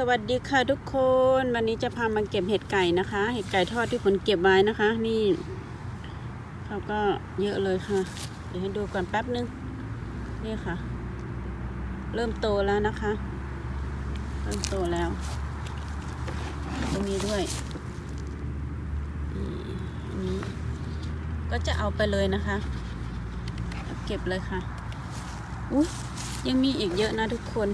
สวัสดีค่ะทุกคนวันนี้จะพามาเก็บเห็ดไก่นะคะ เห็ดไก่ทอดที่ผลเก็บไว้นะคะ นี่เขาก็เยอะเลยค่ะ เดี๋ยวให้ดูก่อนแป๊บนึงนี่ค่ะ เริ่มโตแล้วนะคะ เริ่มโตแล้วตรงนี้ด้วยนี่อันนี้ก็จะเอาไปเลยนะคะเอาเก็บเลยค่ะอุ้ยยังมีอีกเยอะนะทุกคน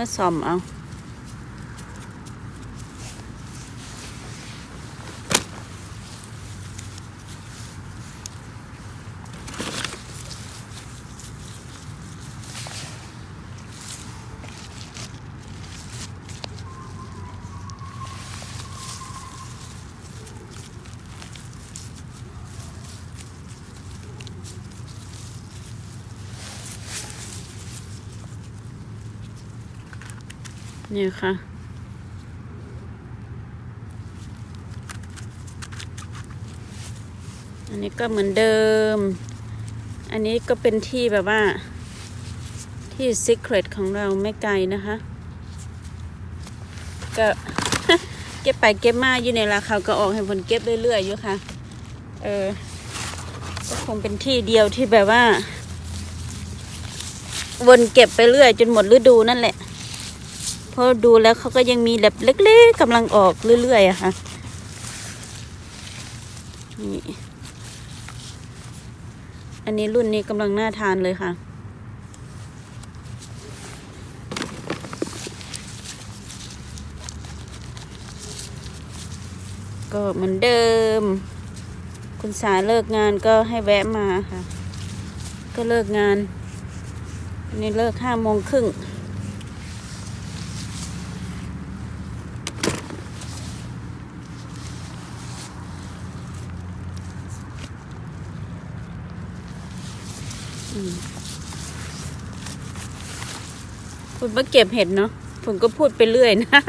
มื่อซ่อมเอา นี่ค่ะ อันนี้ก็เหมือนเดิม อันนี้ก็เป็นที่แบบว่า ที่ secret ของเราไม่ไกลนะคะ ก็เก็บไปเก็บมาอยู่ในราคาก็ออกให้ผลเก็บเรื่อยๆอยู่ค่ะ เออ ก็คงเป็นที่เดียวที่แบบว่า วนเก็บไปเรื่อยจนหมดฤดูนั่นแหละ ราะดูแล้วเขาก็ยังมีแบบเล็กๆกำลังออกเรื่อยๆอะค่ะนี่อันนี้รุ่นนี้กำลังน่าทานเลยค่ะ ก็เหมือนเดิม คุณสาเลิกงานก็ให้แวะมาค่ะ ก็เลิกงานอันนี่เลิกห้าโมงครึ่ง คุณมาเก็บเห็ดเนาะผมก็พูดไปเรื่อยนะ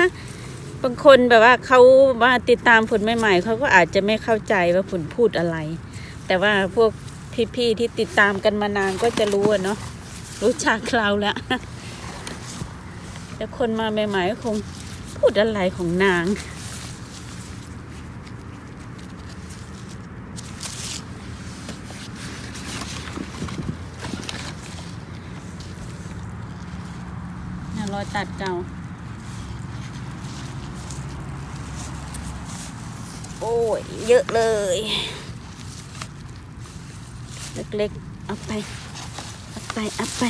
บางคนแบบว่าเขามาติดตามผลใหม่ๆเขาก็อาจจะไม่เข้าใจว่าผลพูดอะไร แต่ว่าพวกพี่ๆที่ติดตามกันมานานก็จะรู้เนาะรู้จักเราแล้วแต่คนมาใหม่ๆก็คงพูดอะไรของนาง เนี่ยร อยตัดเก่า โอ้ย เยอะเลย เล็กๆ เอาไป เอาไป เอาไป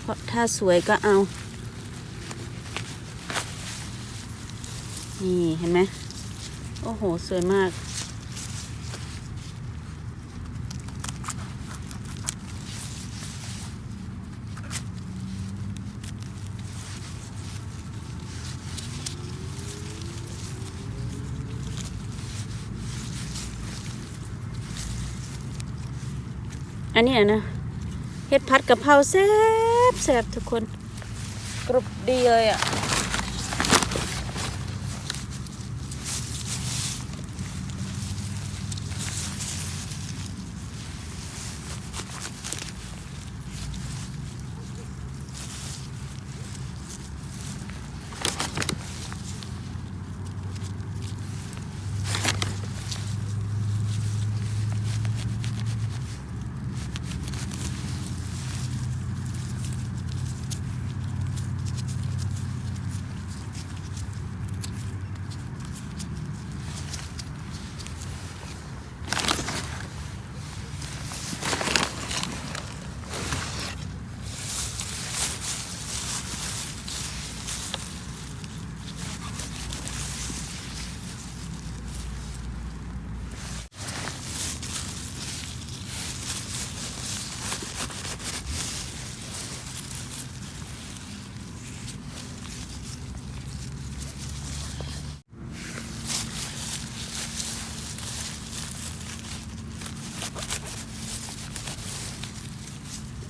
เพราะถ้าสวยก็เอา นี่ เห็นไหม โอ้โห สวยมาก อันนี้นะเห็ดผัดกะเพราแซ่บแซ่บทุกคนกรุบดีเลยอะ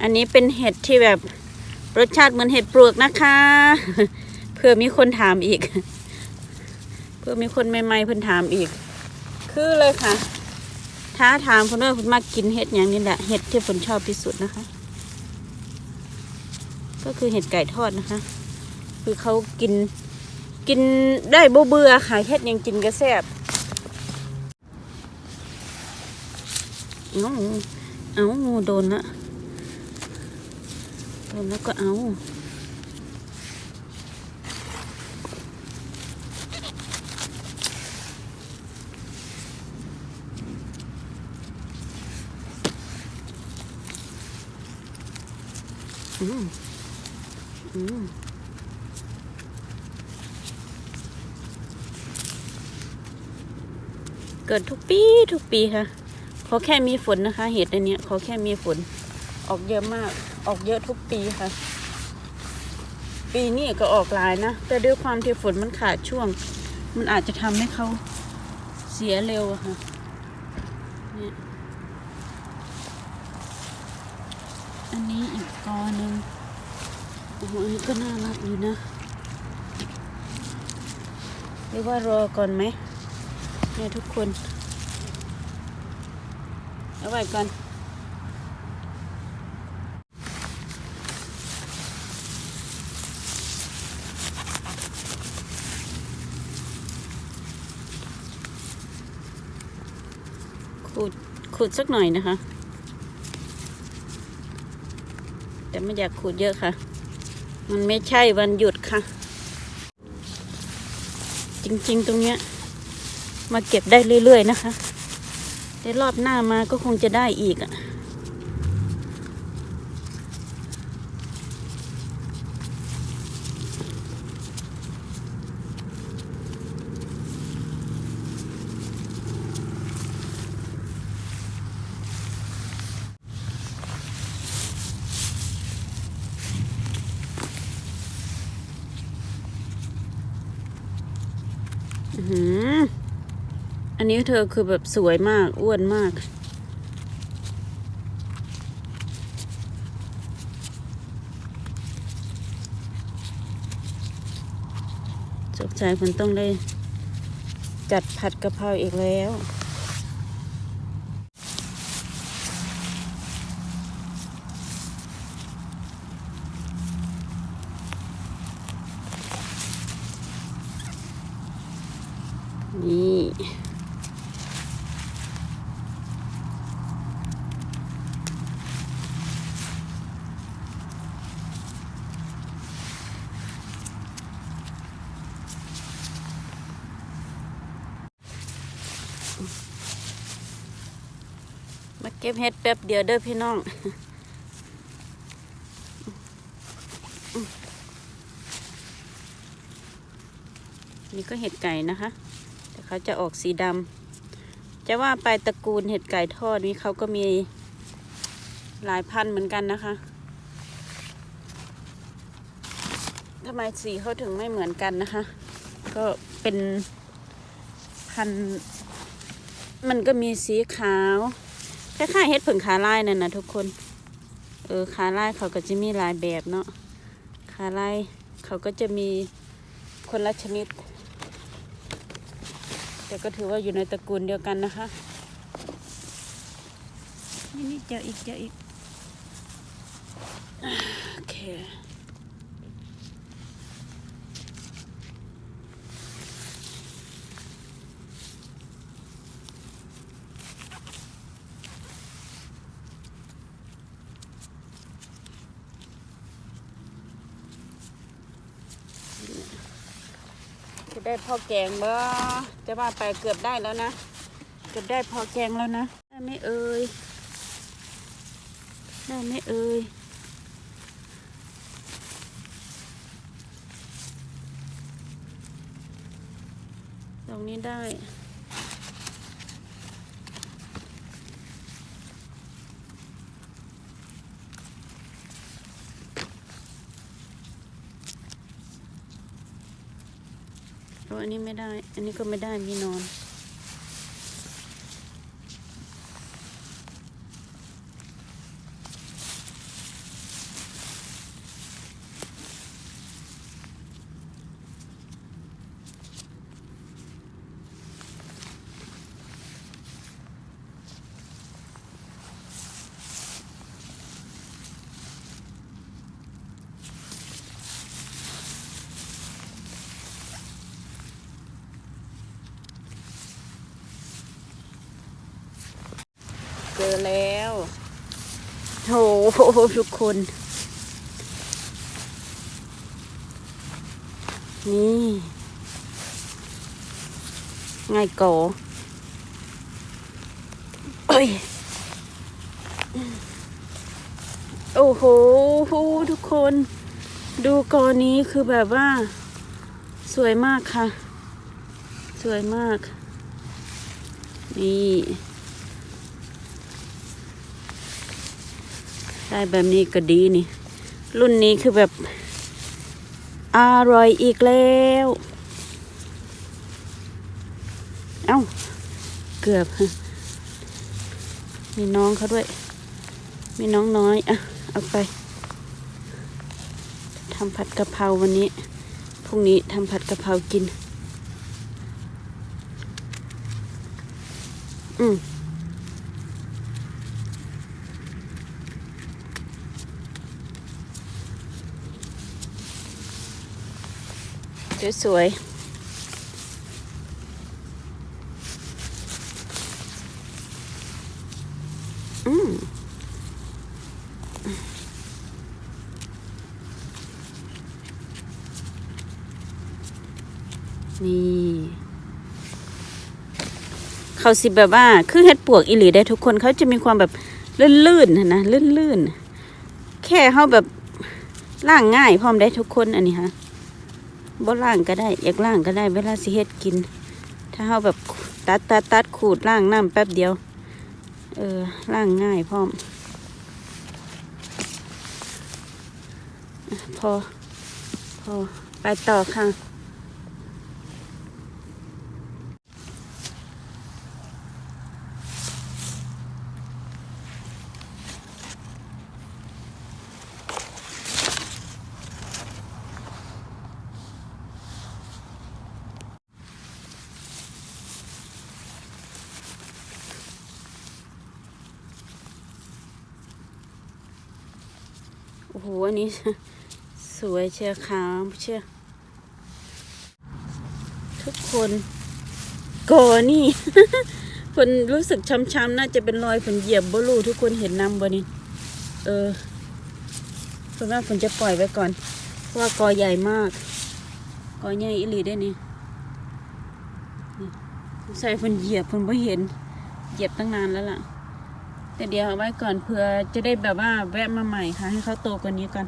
นนี้เป็นเห็ดที่แบบรสชาติเหมือนเห็ดปลวกนะคะ เพื่อมีคนถามอีก เพื่อมีคนใหม่ๆเพิ่นถามอีก คือเลยค่ะท้าถามเพิ่นว่าเพิ่นมากินเห็ดอย่างนี้แหละเห็ดที่เพิ่นชอบที่สุดนะคะ ก็คือเห็ดไก่ทอดนะคะ คือเขากินกินได้บ่เบื่อค่ะเห็ดยังกินก็แซ่บเอาเอาโดนละ นแล้วก็เอาอืมอืมเกิดทุกปีทุกปีค่ะ ขอแค่มีฝนนะคะ เห็ดอันนี้ขอแค่มีฝน ออกเยอะมาก ออกเยอะทุกปีค่ะ ปีนี้ก็ออกหลายนะ แต่ด้วยความที่ฝนมันขาดช่วง มันอาจจะทำให้เขาเสียเร็วค่ะนี่อันนี้อีกกอหนึ่งโอ้โหอันนี้ก็น่ารักอยู่นะหรือว่ารอก่อนไหมเนี่ยทุกคน เอาไว้ก่อน ขูด ขุดสักหน่อยนะคะ แต่ไม่อยากขุดเยอะค่ะ มันไม่ใช่วันหยุดค่ะ จริงๆตรงเนี้ย มาเก็บได้เรื่อยๆนะคะแต่รอบหน้ามาก็คงจะได้อีกอะ่ะ อื้อหืออันนี้ เธอคือแบบสวยมาก อ้วนมาก จบใจคุณต้องได้จัดผัดกะเพราอีกแล้ว นี่ มาเก็บเห็ดแป๊บเดียวเด้อพี่น้องนี่ก็เห็ดไก่นะคะ แต่เขาจะออกสีดำจะว่าไปตระกูลเห็ดไก่ทอดนี้เขาก็มีหลายพันเหมือนกันนะคะทำไมสีเขาถึงไม่เหมือนกันนะคะ ก็เป็นพัน มันก็มีสีขาว คล้ายๆเห็ดผึ่งขาลายนั่นนะทุกคน เออขาลายเขาก็จะมีหลายแบบเนาะขาลายเขาก็จะมีคนละชนิด แต่ก็ถือว่าอยู่ในตระกูลเดียวกันนะคะ นี่นี่เจออีกเจออีกอ่าโอเค จะ ได้พอแกงบ่จะว่าไปเกือบได้แล้วนะ เกือบได้พอแกงแล้วนะ ได้ไหม่เอ่ยได้ไหม่เอ่ยตรงนี้ได้ อันนี้ไม่ได้ อันนี้ก็ไม่ได้มีนอน อแล้วโถทุกคน นี่ไงโกเอ้ยโอ้โหทุกคน ดูกอนี้คือแบบว่า สวยมากค่ะ สวยมาก นี่ ได้แบบนี้ก็ดีนี่ รุ่นนี้คือแบบ อร่อยอีกแล้ว เอ้า เกือบ มีน้องเขาด้วย มีน้องน้อย อะ เอาไปทำผัดกะเพราวันนี้ พรุ่งนี้ทำผัดกะเพรากิน อืม สวยๆ อืมนี่ เขาสิแบบว่า คือเฮ็ดปวกอีหลีได้ทุกคนเขาจะมีความแบบลื่นๆนะนะลื่นๆ แค่เขาแบบล่างง่ายพร้อมได้ทุกคนอันนี้ค่ะ บ่ล่างก็ได้อยากล่างก็ได้ เวลาสิเฮ็ดกิน ถ้าเขาแบบตัดตัดตัดขูดล่างน้ำแป๊บเดียว เออล่างง่ายพร้อม พอ พอ ไปต่อค่ะ หอันนี้ สวยเชียขาวเชียทุกคนกอนี่คนรู้สึกช้ำๆน่าจะเป็นรอยฝนเหยียบบลูทุกคนเห็นน้ำบ่นี่เออคนว่าฝนจะปล่อยไว้ก่อน เพราะว่ากอใหญ่มาก กอใหญ่อิลีได้นี่นี่ใส่ฝนเหยียบฝนไม่เห็น เหยียบตั้งนานแล้วล่ะ แต่เดี๋ยวเอาไว้ก่อนเผื่อจะได้แบบว่าแวะมาใหม่ค่ะ ให้เขาโตกว่านี้ก่อน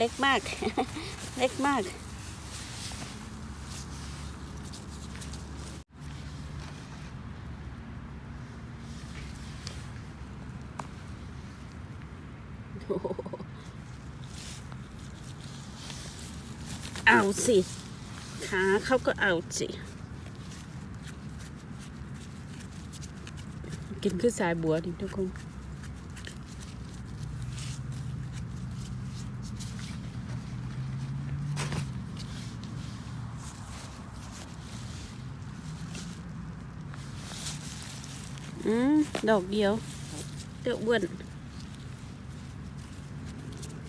เล็กมาก เล็กมาก เอาสิ ขาเขาก็เอาสิ กินคือสายบัวดิทุกคน อืม ดอกเดียวแต่อ้วน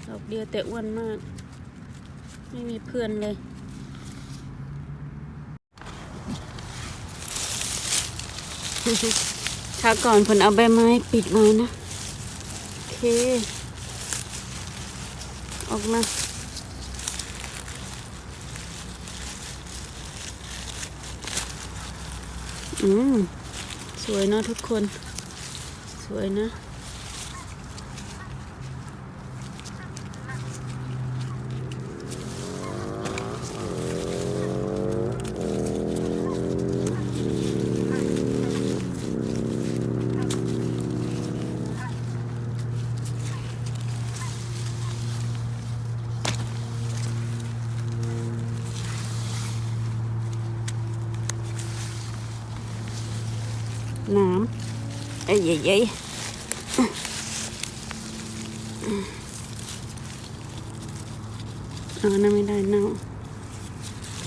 ดอกเดียวแต่อ้วนมาก ไม่มีเพื่อนเลยถ้าก่อนผลเอาใบไม้ปิดมานะ โอเค ออกมาอืม สวยเนอะทุกคน วยนะ nám cái gì vậy?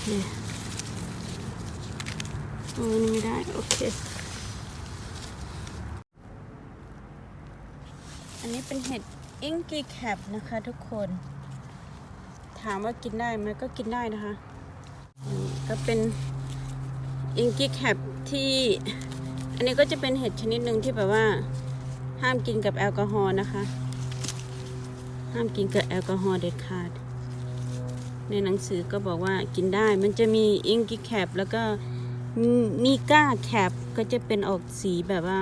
โอเคโอ้นี่ไม่ได้ โอเค อันนี้เป็นเห็ดอิงกีแคปนะคะทุกคน ถามว่ากินได้ไหมก็กินได้นะคะ ก็เป็นอิงกีแคปที่ อันนี้ก็จะเป็นเห็ดชนิดหนึ่งที่แบบว่า ห้ามกินกับแอลกอฮอล์นะคะ ห้ามกินกับแอลกอฮอล์เด็ดขาด ในหนังสือก็บอกว่ากินได้ มันจะมีอิงกีแคปแล้วก็มีก้าแคปก็จะเป็นออกสีแบบว่า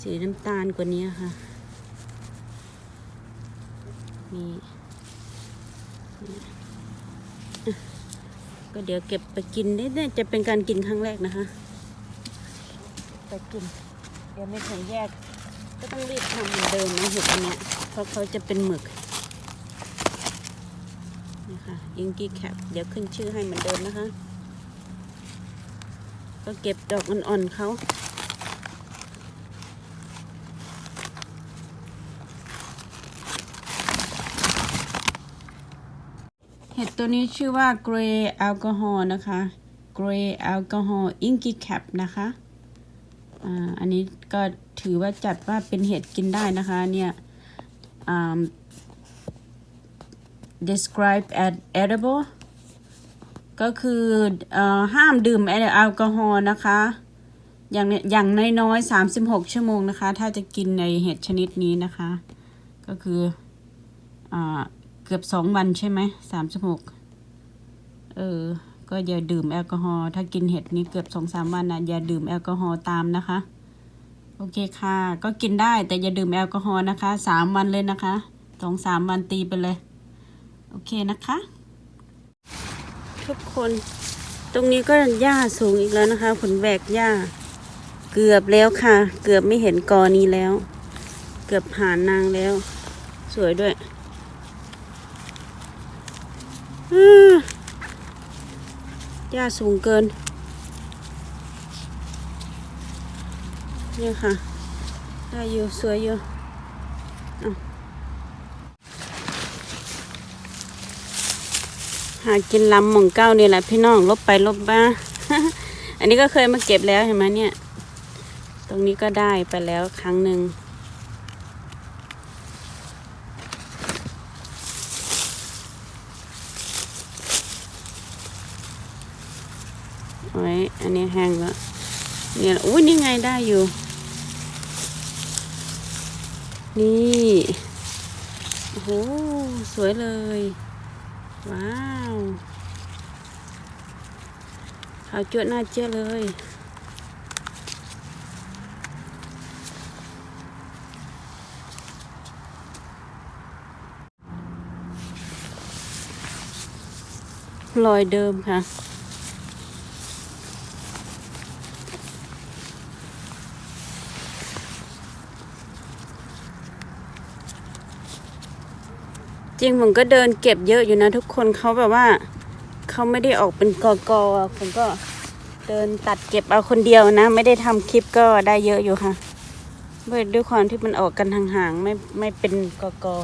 สีน้ำตาลกว่านี้ค่ะนี่นี่อะก็เดี๋ยวเก็บไปกินเนี่ยจะเป็นการกินครั้งแรกนะคะ ไปกิน เดี๋ยวไม่ถึงแยก ก็ต้องรีบทำเหมือนเดิมนะเห็ดอันเนี้ยเพราะเขาจะเป็นหมึกนี่ค่ะ อิงกี้แคปเดี๋ยวขึ้นชื่อให้เหมือนเดิมนะคะ ก็เก็บดอกอ่อนๆเขาเห็ดตัวนี้ชื่อว่า Grey Alcohol นะคะ Grey Alcohol Inky Cap นะคะอ่าอันนี้ก็ถือว่าจัดว่าเป็นเห็ดกินได้นะคะ เนี่ยอ่า describe as edible ก็คืออห้ามดื่มแอลกอฮอล์นะคะ อย่างเนี้อย่างน้อยๆ36 ชั่วโมงนะคะ ถ้าจะกินในเห็ดชนิดนี้นะคะ ก็คืออเกือบสองวันใช่ไหมสามสิบหกเออ ก็อย่าดื่มแอลกอฮอล์ถ้ากินเห็ดนี้เกือบสองสามวันนะอย่าดื่มแอลกอฮอล์ตามนะคะ โอเคค่ะ ก็กินได้แต่อย่าดื่มแอลกอฮอล์นะคะสามวันเลยนะคะสองสามวันตีไปเลย โอเคนะคะ ทุกคนตรงนี้ก็หญ้าสูงอีกแล้วนะคะผลแบกหญ้า เกือบแล้วค่ะ เกือบไม่เห็นกอนี้แล้ว เกือบผ่านนางแล้ว สวยด้วยหญ้าสูงเกินเนี่ยค่ะได้อยู่สวยอยู่เอากินลำหม่องเก้านี่แหละพี่น้องลบไปลบมาอันนี้ก็เคยมาเก็บแล้วเห็นไหมเนี่ย ตรงนี้ก็ได้ไปแล้วครั้งหนึ่งโอ้ยอันนี้แห้งแล้วเนี่ยอุ้ยนี่ไงได้อยู่ นี่ โอ้โห สวยเลย ว้าวขาวจั่วหน้าเจ๊ยเลย ลอยเดิมค่ะ จริงผมก็เดินเก็บเยอะอยู่นะทุกคนเขาแบบว่าเขาไม่ได้ออกเป็นกอกอๆผมก็เดินตัดเก็บเอาคนเดียวนะ ไม่ได้ทำคลิปก็ได้เยอะอยู่ค่ะด้วยด้วยความที่มันออกกันห่างๆไม่ไม่เป็นกอกอ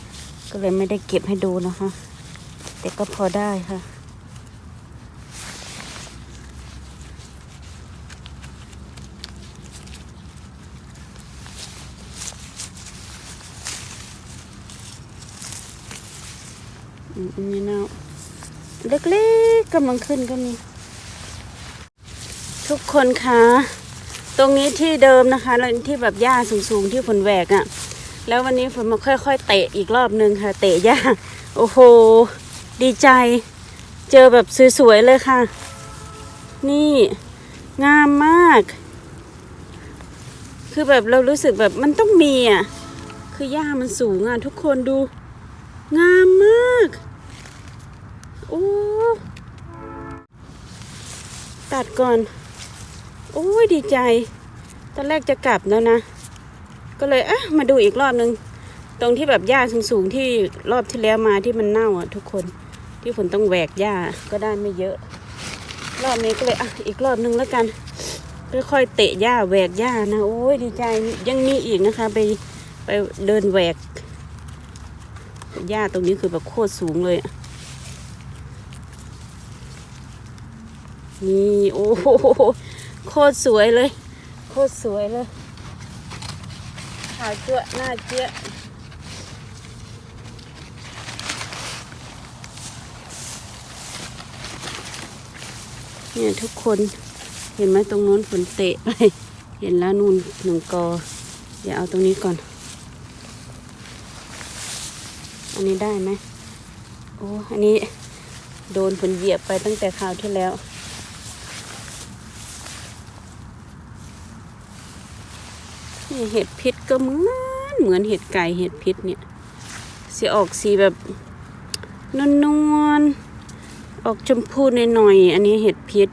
ๆก็เลยไม่ได้เก็บให้ดูนะคะ แต่ก็พอได้ค่ะ อืมอันนี้เน่า เล็กๆกำลังขึ้นก็มีทุกคนคะตรงนี้ที่เดิมนะคะแล้วที่แบบหญ้าสูงๆที่ฝนแหวกอะ่ะ แล้ววันนี้ฝนมาค่อย ๆ เตะอีกรอบนึงค่ะ เตะหญ้าโอ้โห ดีใจ เจอแบบสวยๆเลยค่ะ นี่งามมาก คือแบบเรารู้สึกแบบมันต้องมีอะ คือหญ้ามันสูงอะทุกคนดู งามมาก อ้ตัดก่อนโอ้ยดีใจ ตอนแรกจะกลับแล้วนะ ก็เลยอะมาดูอีกรอบนึง ตรงที่แบบหญ้าสูงๆที่รอบที่แล้วมาที่มันเน่าอะทุกคน ที่ฝนต้องแหวกหญ้าก็ได้ไม่เยอะ รอบนี้ก็เลยอะอีกรอบนึงแล้วกันค่อยๆเตะหญ้าแหวกหญ้านะโอ้ยดีใจยังมีอีกนะคะ ไปไปเดินแหวกหญ้าตรงนี้คือแบบโคตรสูงเลยอะ นี่โอ้โหโคตรสวยเลย โคตรสวยเลยขาวเจ้าหน้าเจ้าเนี่ยทุกคนเห็นไหมตรงนู้นฝนเตะไปเห็นแล้วนู่นหนึ่งกอ เดี๋ยวเอาตรงนี้ก่อน อันนี้ได้ไหมโอ้อันนี้โดนฝนเหยียบไปตั้งแต่คราวที่แล้ว นี่เห็ดพิษก็เหมือนเหมือนเห็ดไก่เห็ดพิษเนี่ยสีออกสีแบบนวลนวลๆออกชมพูหน่อยๆอันนี้เห็ดพิษ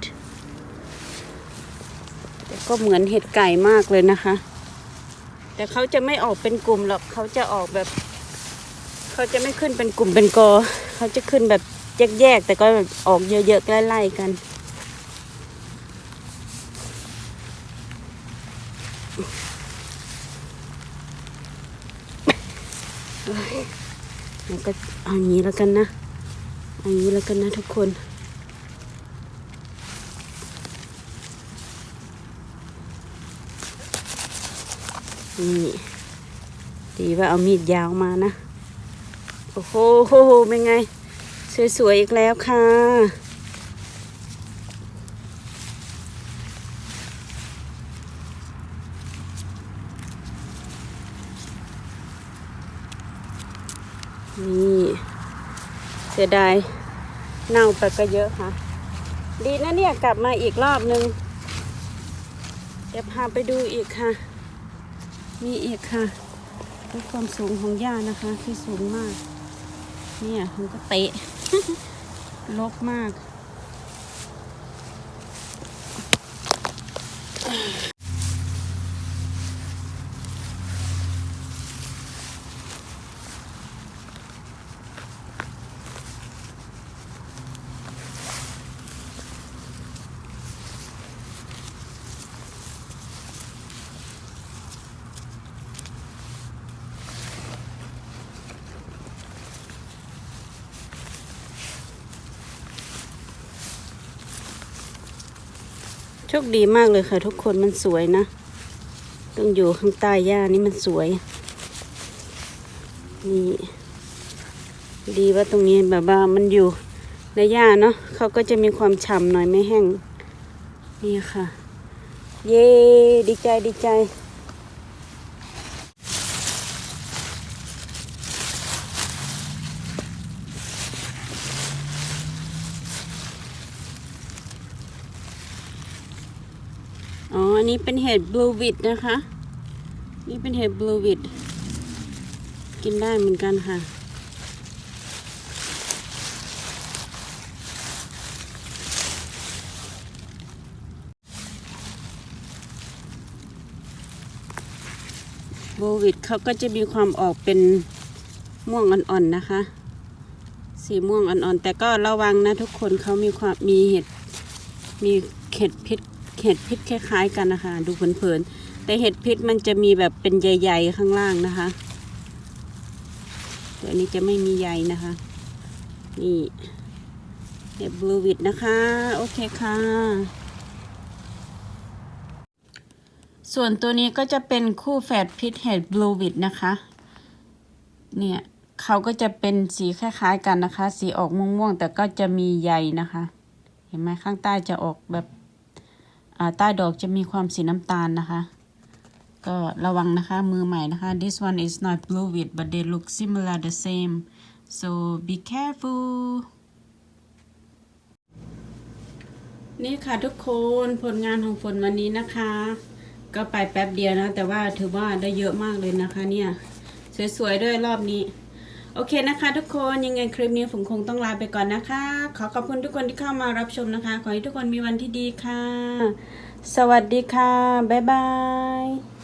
แต่ก็เหมือนเห็ดไก่มากเลยนะคะ แต่เขาจะไม่ออกเป็นกลุ่มหรอกเขาจะออกแบบเขาจะไม่ขึ้นเป็นกลุ่มเป็นกอเขาจะขึ้นแบบแยกๆแต่ก็แบบออกเยอะๆใกล้ๆกัน แล้วก็เอาอย่างนี้แล้วกันนะเอาอย่างนี้แล้วกันนะทุกคน นี่ดีว่าเอามีดยาวมานะ โอ้โหเป็นไง สวยๆอีกแล้วค่ะ นี่ เสียดายเน่าไปก็เยอะค่ะ ดีนะเนี่ยกลับมาอีกรอบนึง เดี๋ยวพาไปดูอีกค่ะ มีอีกค่ะด้วยความสูงของหญ้านะคะ ที่สูงมาก เนี่ยมันก็เตะลกมาก คดีมากเลยค่ะ ทุกคนมันสวยนะ ต้องอยู่ข้างใต้หญ้านี่มันสวย นี่ ดีว่าตรงนี้แบบว่ามันอยู่ในหญ้าเนาะเขาก็จะมีความฉ่ำหน่อยไม่แห้ง นี่ค่ะ เย้ดีใจดีใจ อ๋อ อันนี้เป็นเห็ดบลูวิดนะคะ นี่เป็นเห็ดบลูวิดกินได้เหมือนกันค่ะบลูวิดเขาก็จะมีความออกเป็นม่วงอ่อนๆนะคะ สีม่วงอ่อนๆ แต่ก็ระวังนะทุกคนเขามีความมีเห็ดมีเห็ดพิษ เห็ดพิษคล้าย ๆ กันนะคะ ดูเผินๆแต่เห็ดพิษมันจะมีแบบเป็นใยๆข้างล่างนะคะแต่อันนี้จะไม่มีใยนะคะ นี่เห็ดบลูวิดนะคะ โอเคค่ะ ส่วนตัวนี้ก็จะเป็นคู่แฝดพิษเห็ดบลูวิดนะคะ เนี่ยเขาก็จะเป็นสีคล้าย ๆ กันนะคะ สีออกม่วงๆ แต่ก็จะมีใยนะคะ เห็นไหมข้างใต้จะออกแบบ ใต้ดอกจะมีความสีน้ำตาลนะคะ ก็ระวังนะคะมือใหม่นะคะ this one is not blue wheat but they look similar the same so be careful นี่ค่ะทุกคนผลงานของฝนวันนี้นะคะ ก็ไปแป๊บเดียวนะ แต่ว่าถือว่าได้เยอะมากเลยนะคะเนี่ย สวยๆด้วยรอบนี้ โอเคนะคะทุกคนยังไงคลิปนี้ผมคงต้องลาไปก่อนนะคะ ขอขอบคุณทุกคนที่เข้ามารับชมนะคะ ขอให้ทุกคนมีวันที่ดีค่ะ สวัสดีค่ะ บ๊ายบาย